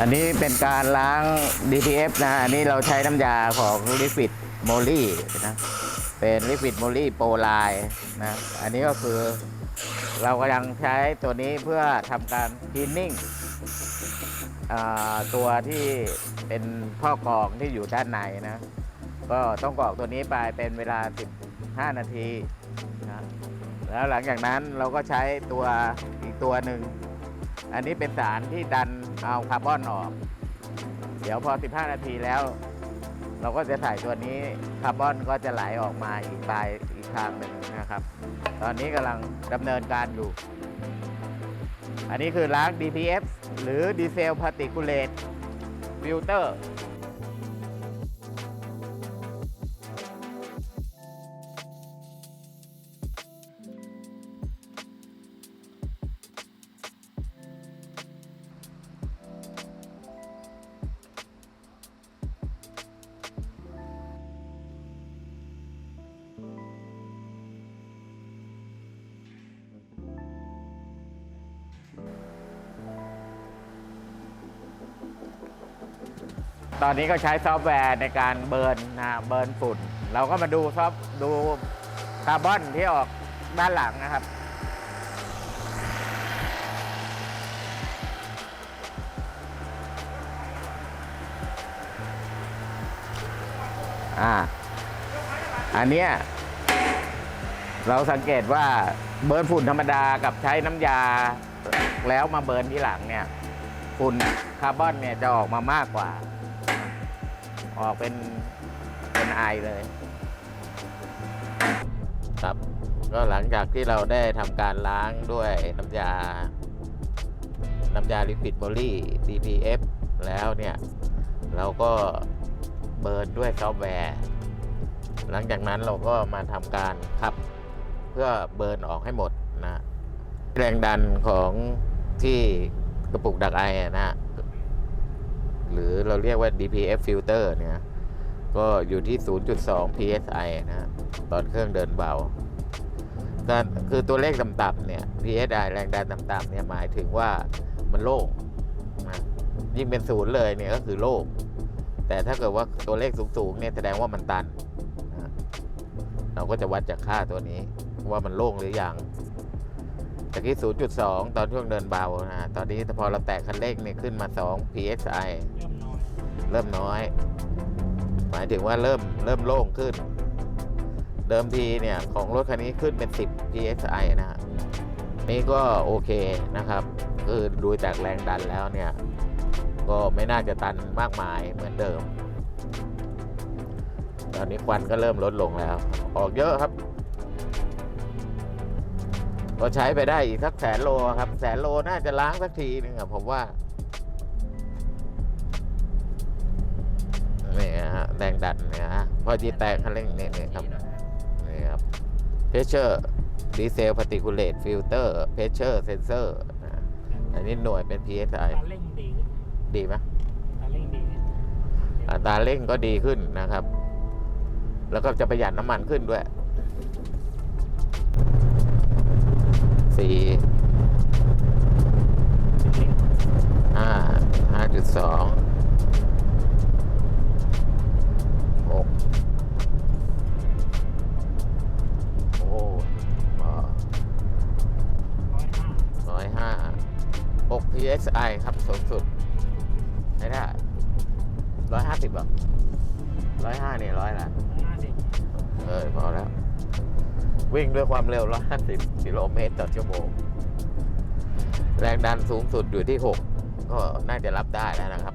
อันนี้เป็นการล้าง DPF นะอันนี้เราใช้น้ำยาของลิฟิตโมลี่นะเป็นลิฟิตโมลี่โปรไลนะอันนี้ก็คือเรากำลังใช้ตัวนี้เพื่อทำการคีนนิ่งตัวที่เป็นท่อกรองที่อยู่ด้านในนะ ก็ต้องกรอกตัวนี้ไปเป็นเวลา 15 นาทีนะแล้วหลังจากนั้นเราก็ใช้ตัวอีกตัวหนึ่ง อันนี้เป็นสารที่ดัน เอาคาร์บอนออก เดี๋ยวพอ 15 นาทีแล้ว เราก็จะใส่ตัวนี้คาร์บอนก็จะไหลออกมาอีกปลายอีกทางหนึ่งนะครับ ตอนนี้กำลังดำเนินการอยู่ อันนี้คือล้าง DPF หรือดีเซลพาร์ติคูเลตฟิลเตอร์ ตอนนี้ก็ใช้ซอฟต์แวร์ในการเบิร์นนะเบิร์นฝุ่น เราก็มาดูซอฟดูคาร์บอนที่ออกด้านหลังนะครับ อ่า อันเนี้ยเราสังเกตว่าเบิร์นฝุ่นธรรมดากับใช้น้ำยาแล้วมาเบิร์นที่หลังเนี่ยฝุ่นคาร์บอนเนี่ยจะออกมามากกว่า ออกเป็นเป็นไอเลย ครับ ก็หลังจากที่เราได้ทำการล้างด้วยน้ำยา น้ำยาลิปิดโบลี่ DPF แล้วเนี่ย เราก็เบิร์นด้วยซอฟต์แวร์ หลังจากนั้นเราก็มาทำการขับเพื่อเบิร์นออกให้หมดนะ แรงดันของที่กระปุกดักไอนะ เราเรียกว่า DPF filter เนี่ยก็อยู่ที่ 0.2 psi นะตอนเครื่องเดินเบาการคือตัวเลขต่ำๆเนี่ย psi แรงดันต่ำๆเนี่ยหมายถึงว่ามันโล่งนะยิ่งเป็นศูนย์เลยเนี่ยก็คือโล่งแต่ถ้าเกิดว่าตัวเลขสูงๆเนี่ยแสดงว่ามันตันนะเราก็จะวัดจากค่าตัวนี้ว่ามันโล่งหรือยังตะกี้ 0.2 ตอนช่วงเดินเบานะตอนนี้พอเราแตะคันเร่งเนี่ยขึ้นมา 2 psi เริ่มน้อย หมายถึงว่าเริ่มเริ่มโล่งขึ้น เดิมทีเนี่ยของรถคันนี้ขึ้นเป็น 10 psi นะฮะนี่ก็โอเคนะครับ คือดูจากแรงดันแล้วเนี่ย ก็ไม่น่าจะตันมากมายเหมือนเดิม ตอนนี้ควันก็เริ่มลดลงแล้ว ออกเยอะครับ ก็ใช้ไปได้อีกสักแสนโลครับ แสนโลน่าจะล้างสักทีหนึงอะผมว่า แรงดันเนี่ยฮะพอจีแตกคันเร่งเนี่ยเนี่ยครับนี่ครับเพชเชอร์ดีเซลพาร์ติคูเลตฟิลเตอร์เพชเชอร์เซนเซอร์อันนี้หน่วยเป็น PSI การเร่งดีขึ้นดีไหมการเร่งดีขึ้นอัตราเร่งก็ดีขึ้นนะครับ แล้วก็จะประหยัดน้ำมันขึ้นด้วยสี่เร่งห้าห้าจุดสอง 6 psi ครับสูงสุดไม่ได้150ยห้าสิบหรอร้อยห้านี่ร้อยละเออพอแล้ว วิ่งด้วยความเร็ว150กิโลเมตรต่อชั่วโมง แรงดันสูงสุดอยู่ที่6กก็น่าจะรับได้แล้วนะครับ